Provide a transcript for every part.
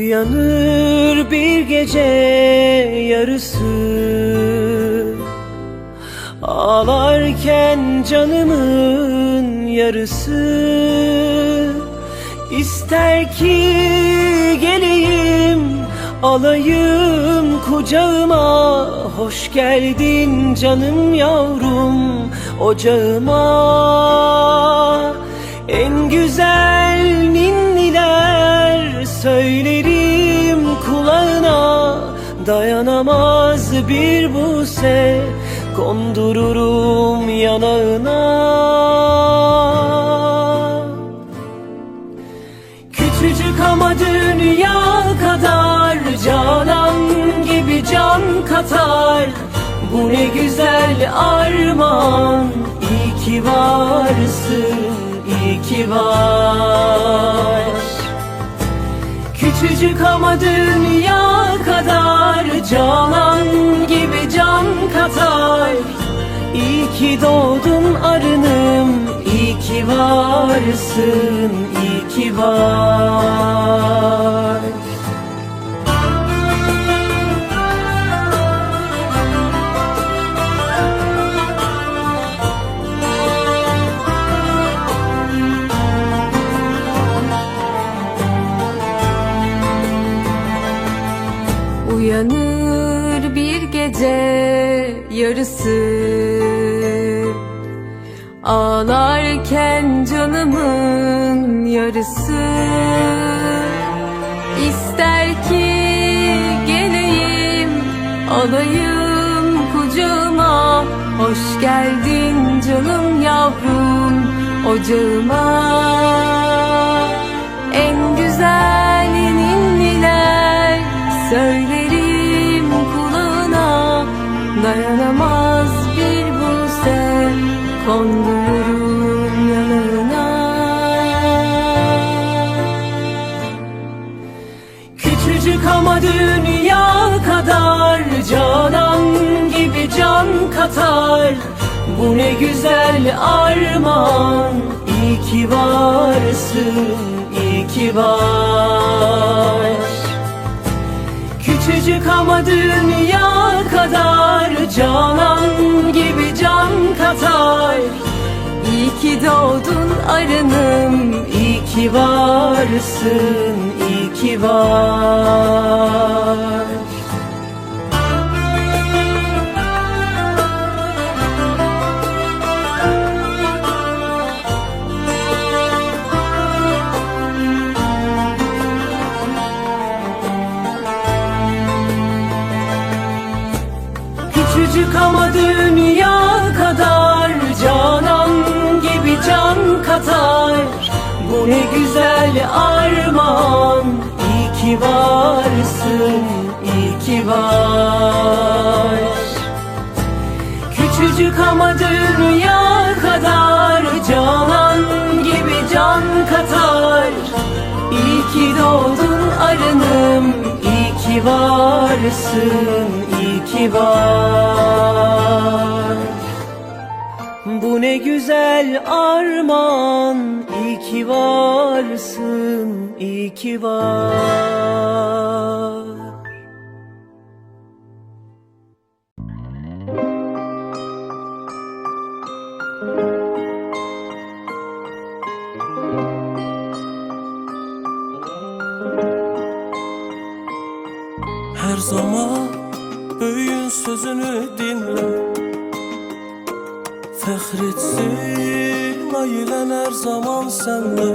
Uyanır bir gece yarısı. Ağlarken canımın yarısı. İster ki geleyim alayım kucağıma. Hoş geldin canım yavrum ocağıma. En güzel ninniler söylerim kulağına Dayanamaz bir buse kondururum yanağına. Küçücük ama dünya kadar Canan gibi can katar. Bu ne güzel armağan İyi ki varsın, iyi ki var Küçücük ama dünya kadar. Canan gibi can katar. İyi ki doğdun arınım İyi ki varsın iyi ki var Uyanır bir gece yarısı. Ağlarken canımın yarısı. İster ki geleyim alayım kucağıma. Hoş geldin canım yavrum ocağıma. En güzel ninniler söylerim kondururum yanına Küçücük ama dünya kadar Canan gibi can katar. Bu ne güzel armağan. İyi ki varsın, iyi ki var. Küçücük ama dünya kadar Canan can katar. İyi ki doğdun arınım İyi ki varsın, iyi ki var. Küçücük ama dünya ne güzel armağan. İyi ki varsın, iyi ki var. Küçücük ama dünya kadar Canan gibi can katar. İyi ki doğdun arınım İyi ki varsın, iyi ki var Bu ne güzel armağan. İyi ki varsın, iyi ki var. Her zaman büyüğün sözünü dinle Fəxretsin ayılan her zaman sende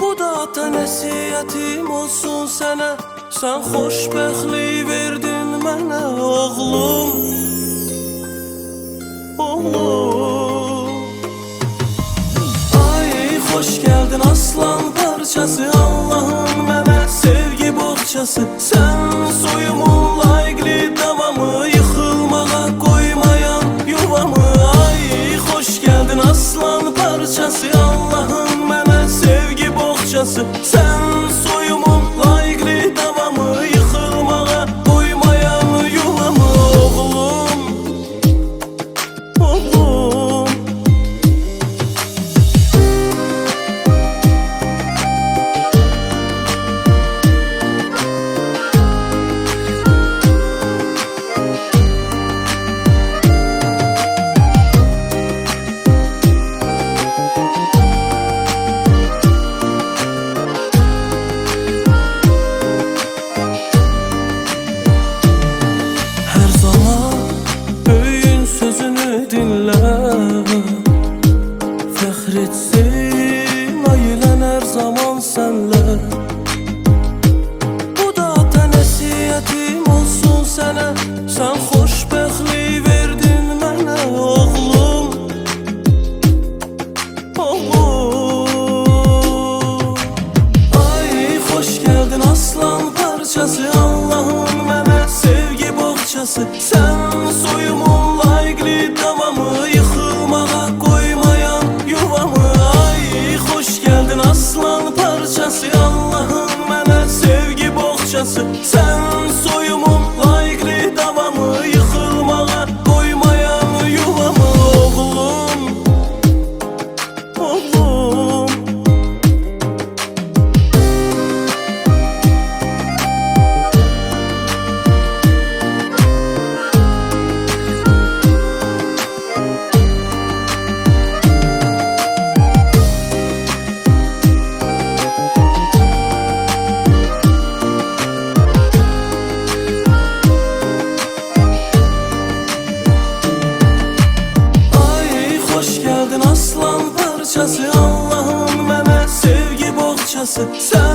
Bu da ata nəsiyyətim olsun sənə Sən xoşbəxtlik verdin mənə oğlum. Oğlum. Ay hoş geldin aslan parçası Allah'ın mənə sevgi bohçası. Sen Sen boğçası